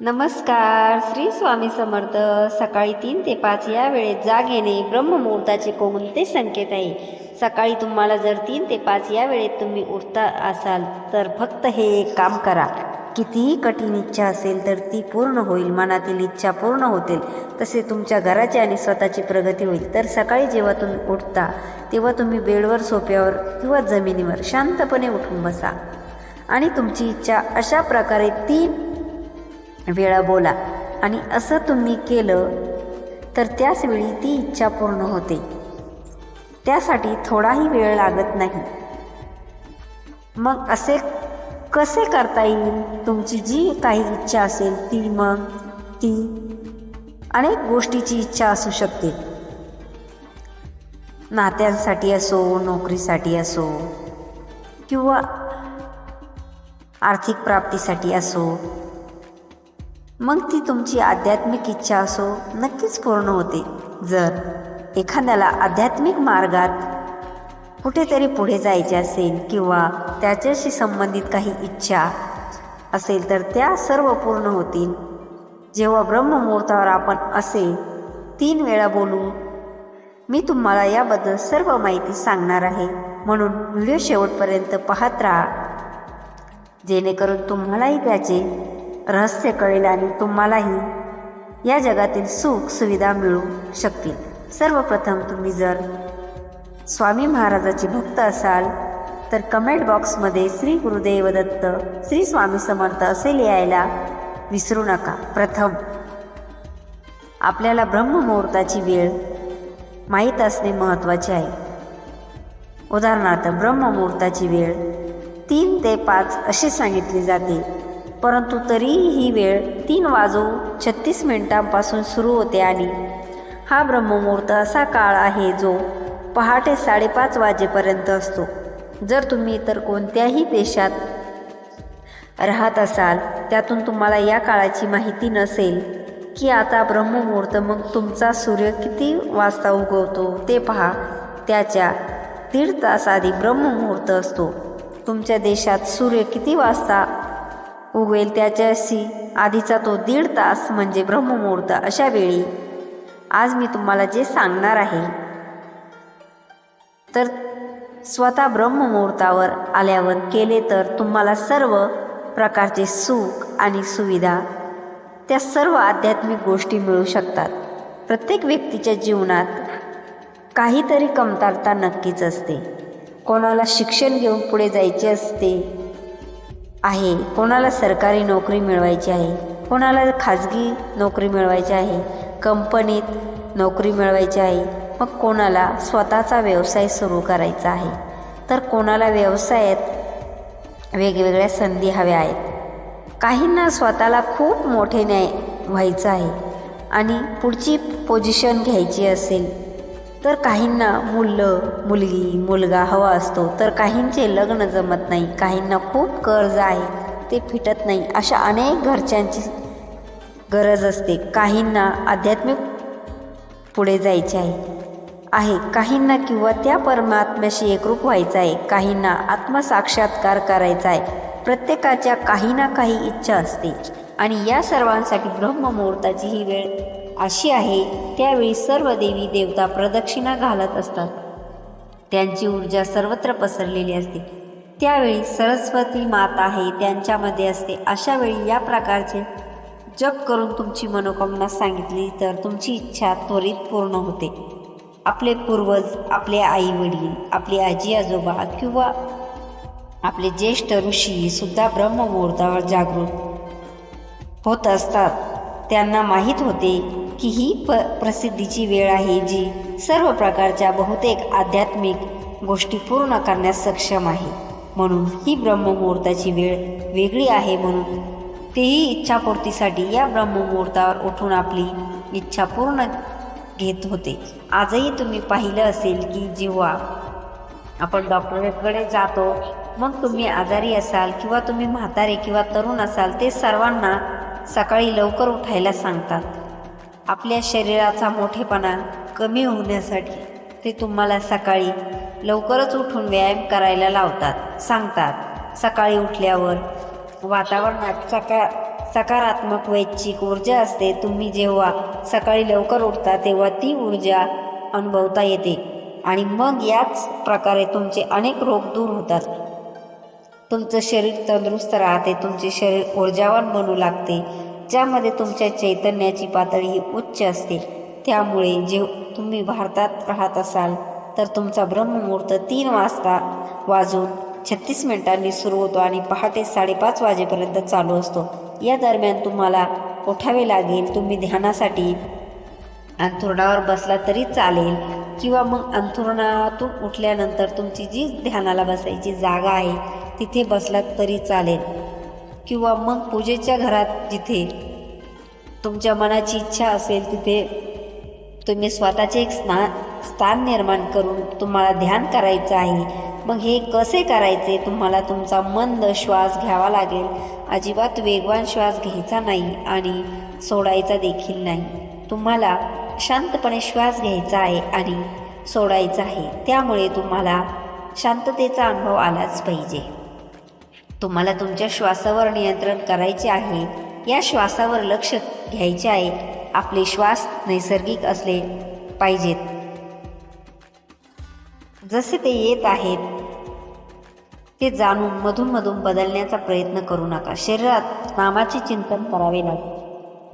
नमस्कार श्री स्वामी समर्थ. सकाळी तीन ते पाच या वेळेत जाग येणे ब्रह्ममुहूर्ताचे कोणते संकेत आहे? सकाळी तुम्हाला जर तीन ते पाच या वेळेत तुम्ही उठता असाल तर फक्त हे एक काम करा. कितीही कठीण इच्छा असेल तर ती पूर्ण होईल मनातील इच्छा पूर्ण होतील. तसे तुमच्या घराची आणि स्वतःची प्रगती होईल. तर सकाळी जेव्हा तुम्ही उठता तेव्हा तुम्ही बेडवर सोप्यावर किंवा जमिनीवर शांतपणे उठून बसा. आणि तुमची इच्छा अशा प्रकारे तीन वेळा बोला. आणि असं तुम्ही केलं तर त्याच वेळी ती इच्छा पूर्ण होते. त्यासाठी थोडाही वेळ लागत नाही. मग असे कसे करता येईल? तुमची जी काही इच्छा असेल ती मग ती अनेक गोष्टीची इच्छा असू शकते. नात्यांसाठी असो नोकरीसाठी असो किंवा आर्थिक प्राप्तीसाठी असो मग ती तुमची आध्यात्मिक इच्छा असो नक्कीच पूर्ण होते. जर एखाद्याला आध्यात्मिक मार्गात कुठेतरी पुढे जायचे असेल किंवा त्याच्याशी संबंधित काही इच्छा असेल तर त्या सर्व पूर्ण होतील. जेव्हा ब्रह्ममुहूर्तावर आपण असे तीन वेळा बोलू मी तुम्हाला याबद्दल सर्व माहिती सांगणार आहे. म्हणून व्हिडिओ शेवटपर्यंत पाहत राहा. जेणेकरून तुम्हालाही त्याचे रहस्य कळेल आणि तुम्हालाही या जगातील सुख सुविधा मिळू शकतील. सर्वप्रथम तुम्ही जर स्वामी महाराजाचे भक्त असाल तर कमेंट बॉक्समध्ये श्री गुरुदेव दत्त श्री स्वामी समर्थ असे लिहायला विसरू नका. प्रथम आपल्याला ब्रह्ममुहूर्ताची वेळ माहीत असणे महत्त्वाचे आहे. उदाहरणार्थ ब्रह्ममुहूर्ताची वेळ तीन ते पाच अशी सांगितली जाते. परंतु तरीही ही वेळ तीन वाजून छत्तीस मिनिटांपासून सुरू होते आणि हा ब्रह्ममुहूर्त असा काळ आहे जो पहाटे साडेपाच वाजेपर्यंत असतो. जर तुम्ही इतर कोणत्याही देशात राहत असाल त्यातून तुम्हाला या काळाची माहिती नसेल की आता ब्रह्ममुहूर्त मग तुमचा सूर्य किती वाजता उगवतो ते पहा. त्याच्या दीड तास आधी ब्रह्ममुहूर्त असतो. तुमच्या देशात सूर्य किती वाजता उगवेल त्याच्याशी. आधीचा तो दीड तास म्हणजे ब्रह्ममुहूर्त अशा वेळी. आज मी तुम्हाला जे सांगणार आहे. तर स्वतः ब्रह्ममुहूर्तावर आल्यावर केले तर तुम्हाला सर्व प्रकारचे सुख आणि सुविधा त्या सर्व आध्यात्मिक गोष्टी मिळू शकतात. प्रत्येक व्यक्तीच्या जीवनात काहीतरी कमतरता नक्कीच असते. कोणाला शिक्षण घेऊन पुढे जायचे असते आहे. कोणाला सरकारी नोकरी मिळवायची आहे? कोणाला खाजगी नोकरी मिळवायची आहे? कंपनीत नोकरी मिळवायची आहे? मग कोणाला स्वतःचा व्यवसाय सुरू करायचा आहे? तर कोणाला व्यवसायात वेगवेगळ्या संधी हव्या आहेत? काहींना स्वतःला खूप मोठे न्याय व्हायचं आहे. आणि पुढची पोझिशन घ्यायची असेल तर काहींना मुलं मुलगी मुलगा हवा असतो तर काहींचे लग्न जमत नाही काहींना खूप कर्ज आहे ते फिटत नाही अशा अनेक घरच्यांची गरज असते. काहींना आध्यात्मिक पुढे जायचे आहे आहे. काहींना किंवा त्या परमात्म्याशी एकरूप व्हायचं आहे काहींना आत्मसाक्षात्कार करायचा आहे. प्रत्येकाच्या काही ना काही इच्छा असते. आणि या सर्वांसाठी ब्रह्ममुहूर्ताची ही वेळ अशी आहे त्यावेळी सर्व देवी देवता प्रदक्षिणा घालत असतात. त्यांची ऊर्जा सर्वत्र पसरलेली असते. त्यावेळी सरस्वती माता आहे त्यांच्यामध्ये असते. अशा वेळी या प्रकारचे जप करून तुमची मनोकामना सांगितली तर तुमची इच्छा त्वरित पूर्ण होते. आपले पूर्वज आपले आई वडील आपले आजी आजोबा किंवा आपले ज्येष्ठ ऋषी सुद्धा ब्रह्ममुहूर्तावर जागृत होत असतात. त्यांना माहीत होते की ही प प्रसिद्धीची वेळ आहे जी सर्व प्रकारच्या बहुतेक आध्यात्मिक गोष्टी पूर्ण करण्यास सक्षम आहे. म्हणून ही ब्रह्ममुहूर्ताची वेळ वेगळी आहे म्हणून तेही इच्छापूर्तीसाठी या ब्रह्ममुहूर्तावर उठून आपली इच्छा पूर्ण घेत होते. आजही तुम्ही पाहिलं असेल की जेव्हा आपण डॉक्टरकडे जातो मग तुम्ही आजारी असाल किंवा तुम्ही म्हातारे किंवा तरुण असाल ते सर्वांना सकाळी लवकर उठायला सांगतात. आपल्या शरीराचा मोठेपणा कमी होण्यासाठी ते तुम्हाला सकाळी लवकरच उठून व्यायाम करायला लावतात. सांगतात सकाळी उठल्यावर वातावरणात सकाळ सकारात्मक वैच्छिक ऊर्जा असते. तुम्ही जेव्हा सकाळी लवकर उठता तेव्हा ती ऊर्जा अनुभवता येते आणि मग याच प्रकारे तुमचे अनेक रोग दूर होतात. तुमचं शरीर तंदुरुस्त राहते तुमचे शरीर ऊर्जावान बनू लागते ज्यामध्ये तुमच्या चैतन्याची पातळी ही उच्च असते. त्यामुळे जे तुम्ही भारतात राहत असाल तर तुमचा ब्रह्ममुहूर्त तीन वाजता वाजून छत्तीस मिनिटांनी सुरू होतो आणि पहाटे साडेपाच वाजेपर्यंत चालू असतो. या दरम्यान तुम्हाला उठावे लागेल तुम्ही ध्यानासाठी अंथरुणावर बसला तरी चालेल किंवा मग अंथरुणातून उठल्यानंतर तुमची जी ध्यानाला बसायची जागा आहे तिथे बसलात तरी चालेल. किंवा मग पूजेच्या घरात जिथे तुमच्या मनाची इच्छा असेल तिथे तुम्ही स्वतःचे एक स्ना स्थान निर्माण करून तुम्हाला ध्यान करायचं आहे. मग हे कसे करायचे? तुम्हाला तुमचा मंद श्वास घ्यावा लागेल. अजिबात वेगवान श्वास घ्यायचा नाही आणि सोडायचा देखील नाही. तुम्हाला शांतपणे श्वास घ्यायचा आहे आणि सोडायचा आहे. त्यामुळे तुम्हाला शांततेचा अनुभव आलाच पाहिजे. तुम्हाला तुमच्या श्वासावर नियंत्रण करायचे आहे. या श्वासावर लक्ष घ्यायचे आहे. आपले श्वास नैसर्गिक असले पाहिजेत. जसे ते येत आहेत ते जाणून मधून मधून बदलण्याचा प्रयत्न करू नका. शरीरात नामाचे चिंतन करावे लागेल.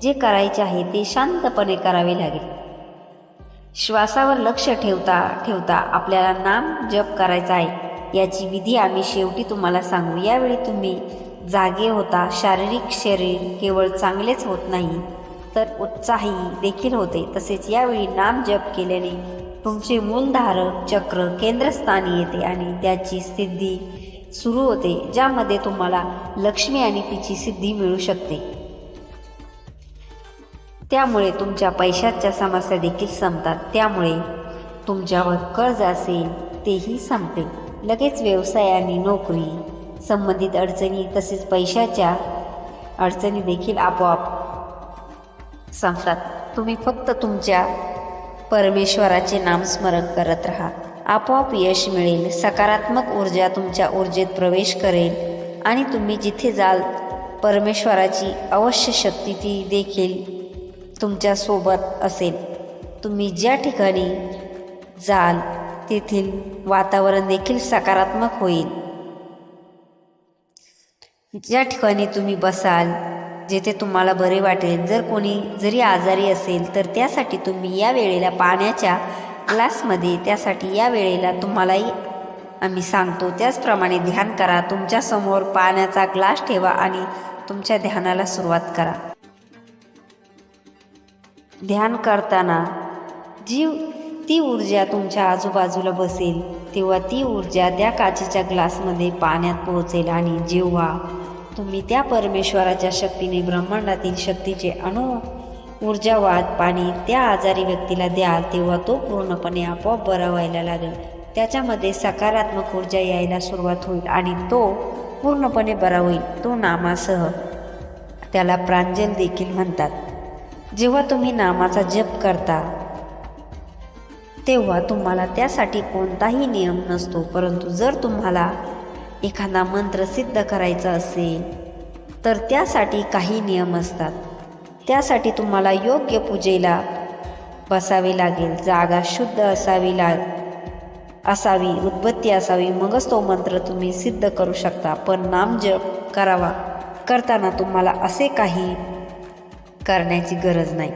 जे करायचे आहे ते शांतपणे करावे लागेल. श्वासावर लक्ष ठेवता ठेवता आपल्याला नाम जप करायचा आहे. याची विधी आम्ही शेवटी तुम्हाला सांगू. यावेळी तुम्ही जागे होता. शारीरिक शरीर केवळ चांगलेच होत नाही तर उत्साही देखील होते. तसेच यावेळी नाम जप केल्याने तुमचे मूलधारक चक्र केंद्रस्थानी येते आणि त्याची सिद्धी सुरू होते ज्यामध्ये तुम्हाला लक्ष्मी आणि तिची सिद्धी मिळू शकते. त्यामुळे तुमच्या पैशाच्या समस्या देखील संपतात. त्यामुळे तुमच्यावर कर्ज असेल तेही संपते. लगेच व्यवसाय आणि नोकरी संबंधित अडचणी तसेच पैशाच्या अडचणी देखील आपोआप संपतात तुम्ही फक्त तुमच्या परमेश्वराचे नामस्मरण करत राहा. आपोआप यश मिळेल सकारात्मक ऊर्जा तुमच्या ऊर्जेत प्रवेश करेल आणि तुम्ही जिथे जाल परमेश्वराची अवश्य शक्ती ती देखील तुमच्यासोबत असेल. तुम्ही ज्या ठिकाणी जाल तेथील वातावरण देखील सकारात्मक होईल. ज्या ठिकाणी तुम्ही बसाल जेथे तुम्हाला बरे वाटेल जर कोणी जरी आजारी असेल तर त्यासाठी तुम्ही या वेळेला पाण्याच्या ग्लासमध्ये त्यासाठी या वेळेला तुम्हालाही आम्ही सांगतो त्याचप्रमाणे ध्यान करा तुमच्यासमोर पाण्याचा ग्लास ठेवा आणि तुमच्या ध्यानाला सुरुवात करा. ध्यान करताना जीव ती ऊर्जा तुमच्या आजूबाजूला बसेल तेव्हा ती ऊर्जा त्या काचेच्या ग्लासमध्ये पाण्यात पोहोचेल आणि जेव्हा तुम्ही त्या परमेश्वराच्या शक्तीने ब्रह्मांडातील शक्तीचे अणु ऊर्जावाद पाणी त्या आजारी व्यक्तीला द्याल तेव्हा तो पूर्णपणे आपोआप बरा व्हायला लागेल. त्याच्यामध्ये सकारात्मक ऊर्जा यायला सुरुवात होईल आणि तो पूर्णपणे बरा होईल तो नामासह त्याला प्रांजल देखील म्हणतात. जेव्हा तुम्ही नामाचा जप करता तेव्हा तुम्हाला त्यासाठी कोणताही नियम नसतो परंतु जर तुम्हाला एखादा मंत्र सिद्ध करायचा असेल तर त्यासाठी काही नियम असतात. त्यासाठी तुम्हाला योग्य पूजेला बसावे लागेल जागा शुद्ध असावी लाग असावी उद्बत्ती असावी मगच तो मंत्र तुम्ही सिद्ध करू शकता. पण नामजप करावा करताना तुम्हाला असे काही करण्याची गरज नाही.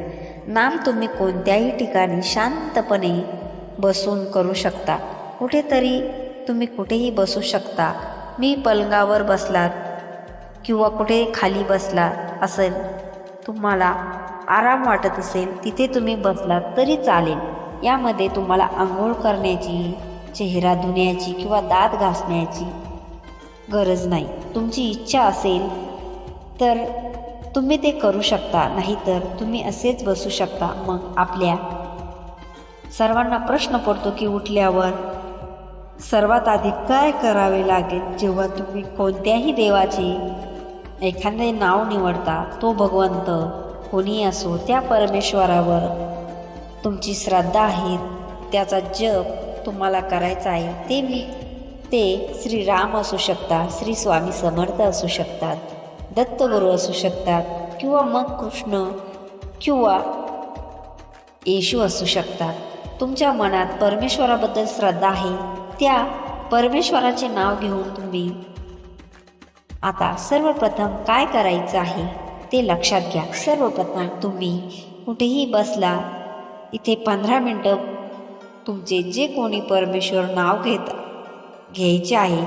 नाम तुम्ही कोणत्याही ठिकाणी शांतपणे बसून करू शकता. कुठेतरी तुम्ही कुठेही बसू शकता. मी पलंगावर बसलात किंवा कुठे खाली बसलात असेल तुम्हाला आराम वाटत असेल तिथे तुम्ही बसलात तरी चालेल. यामध्ये तुम्हाला आंघोळ करण्याची चेहरा धुण्याची किंवा दात घासण्याची गरज नाही. तुमची इच्छा असेल तर तुम्ही ते करू शकता नाहीतर तुम्ही असेच बसू शकता. मग आपल्या सर्वांना प्रश्न पडतो की उठल्यावर सर्वात आधी काय करावे लागेल? जेव्हा तुम्ही कोणत्याही देवाचे एखादे नाव निवडता तो भगवंत कोणी असो त्या परमेश्वरावर तुमची श्रद्धा आहे त्याचा जप तुम्हाला करायचा आहे ते मी ते श्रीराम असू शकतात श्री स्वामी समर्थ असू शकतात दत्तगुरू असू शकतात किंवा मग कृष्ण किंवा येशू असू शकतात. तुमच्या मनात परमेश्वराबद्दल श्रद्धा आहे त्या परमेश्वराचे नाव घेऊन तुम्ही आता सर्वप्रथम काय करायचं आहे ते लक्षात घ्या. सर्वप्रथम तुम्ही कुठेही बसला इथे पंधरा मिनटं तुमचे जे कोणी परमेश्वर नाव घेत घ्यायचे आहे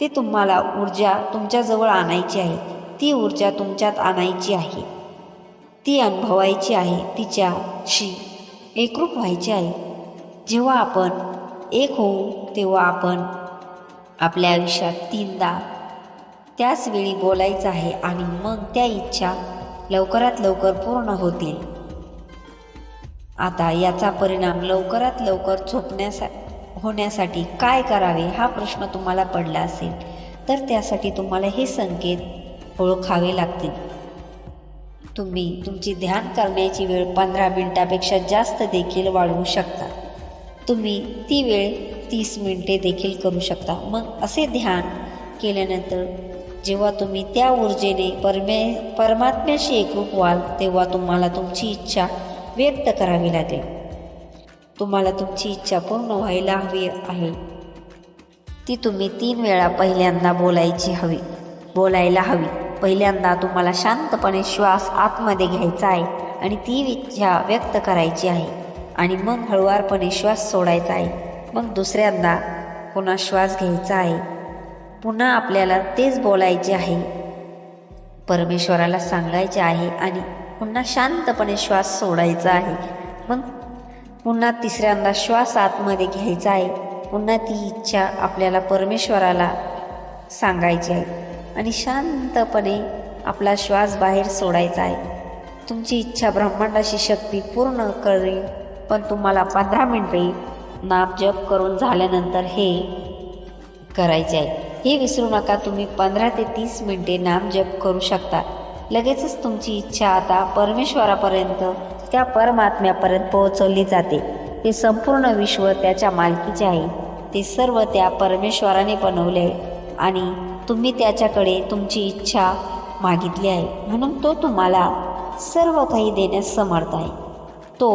ते तुम्हाला ऊर्जा तुमच्याजवळ आणायची आहे. ती ऊर्जा तुमच्यात आणायची आहे ती अनुभवायची आहे तिच्याशी एकरूप व्हायचे आहे. जेव्हा आपण एक होऊ तेव्हा आपण आपल्या आयुष्यात तीनदा त्याच वेळी बोलायचं आहे आणि मग त्या इच्छा लवकरात लवकर पूर्ण होतील. आता याचा परिणाम लवकरात लवकर झोपण्यासा होण्यासाठी काय करावे हा प्रश्न तुम्हाला पडला असेल तर त्यासाठी तुम्हाला हे संकेत ओळखावे लागतील. तुम्ही तुमची ध्यान करण्याची वेळ पंधरा मिनिटापेक्षा जास्त देखील वाढवू शकता. तुम्ही ती वेळ तीस मिनिटे देखील करू शकता. मग असे ध्यान केल्यानंतर जेव्हा तुम्ही त्या ऊर्जेने परमे परमात्म्याशी एकरूप व्हाल तेव्हा तुम्हाला तुमची इच्छा व्यक्त करावी लागेल. तुम्हाला तुमची इच्छा पूर्ण व्हायला हवी आहे. ती तुम्ही तीन वेळा पहिल्यांदा बोलायची हवी बोलायला हवी. पहिल्यांदा तुम्हाला शांतपणे श्वास आतमध्ये घ्यायचा आहे आणि ती इच्छा व्यक्त करायची आहे. आणि मग हळुवारपणे श्वास सोडायचा आहे. मग दुसऱ्यांदा पुन्हा श्वास घ्यायचा आहे. पुन्हा आपल्याला तेच बोलायचे आहे. परमेश्वराला सांगायचे आहे आणि पुन्हा शांतपणे श्वास सोडायचा आहे. मग पुन्हा तिसऱ्यांदा श्वास आतमध्ये घ्यायचा आहे. पुन्हा ती इच्छा आपल्याला परमेश्वराला सांगायची आहे. आणि शांतपणे आपला श्वास बाहेर सोडायचा आहे. तुमची इच्छा ब्रह्मांडाची शक्ती पूर्ण करेल पण तुम्हाला पंधरा मिनटे नापजप करून झाल्यानंतर हे करायचे आहे. हे विसरू नका तुम्ही पंधरा ते तीस मिनटे नामजप करू शकता. लगेचच तुमची इच्छा आता परमेश्वरापर्यंत त्या परमात्म्यापर्यंत पोहोचवली जाते. ते संपूर्ण विश्व त्याच्या मालकीचे आहे. ते सर्व त्या परमेश्वराने बनवले आणि तुम्ही त्याच्याकडे तुमची इच्छा मागितली आहे. म्हणून तो तुम्हाला सर्व काही देण्यास समर्थ आहे. तो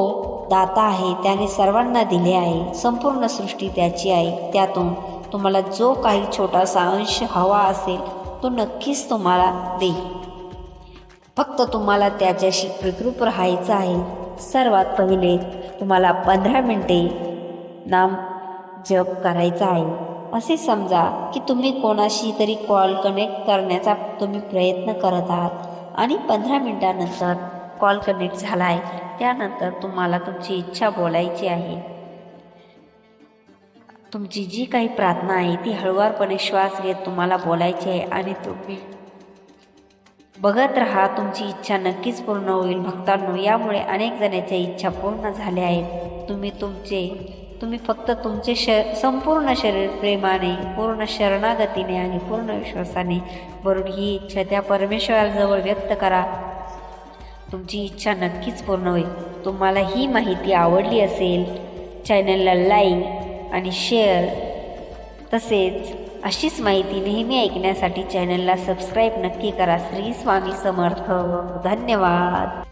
दाता आहे त्याने सर्वांना दिले आहे संपूर्ण सृष्टी त्याची आहे. त्यातून तुम्हाला जो काही छोटासा अंश हवा असेल तो नक्कीच तुम्हाला देईल. फक्त तुम्हाला त्याच्याशी एकरूप राहायचं आहे. सर्वात पहिले तुम्हाला पंधरा मिनटे नाम जप करायचा आहे. असे समजा की तुम्ही कोणाशी तरी कॉल कनेक्ट करण्याचा तुम्ही प्रयत्न करत आहात आणि पंधरा मिनटानंतर कॉल कनेक्ट झाला आहे त्यानंतर तुम्हाला तुमची इच्छा बोलायची आहे. तुमची जी काही प्रार्थना आहे ती हळुवारपणे श्वास घेत तुम्हाला बोलायची आहे आणि तुम्ही बघत राहा तुमची इच्छा नक्कीच पूर्ण होईल भक्तांनो. यामुळे अनेक जणांच्या इच्छा पूर्ण झाल्या आहेत. तुम्ही तुमचे तुम्ही फक्त तुमचे श संपूर्ण शरीर प्रेमाने पूर्ण शरणागतीने आणि पूर्ण विश्वासाने भरून ही इच्छा त्या परमेश्वराजवळ व्यक्त करा. तुमची इच्छा नक्कीच पूर्ण होईल. तुम्हाला ही माहिती आवडली असेल चॅनलला लाईक आणि शेअर तसेच अशीच माहिती नेहमी ऐकण्यासाठी चॅनलला सबस्क्राईब नक्की करा. श्री स्वामी समर्थ. धन्यवाद.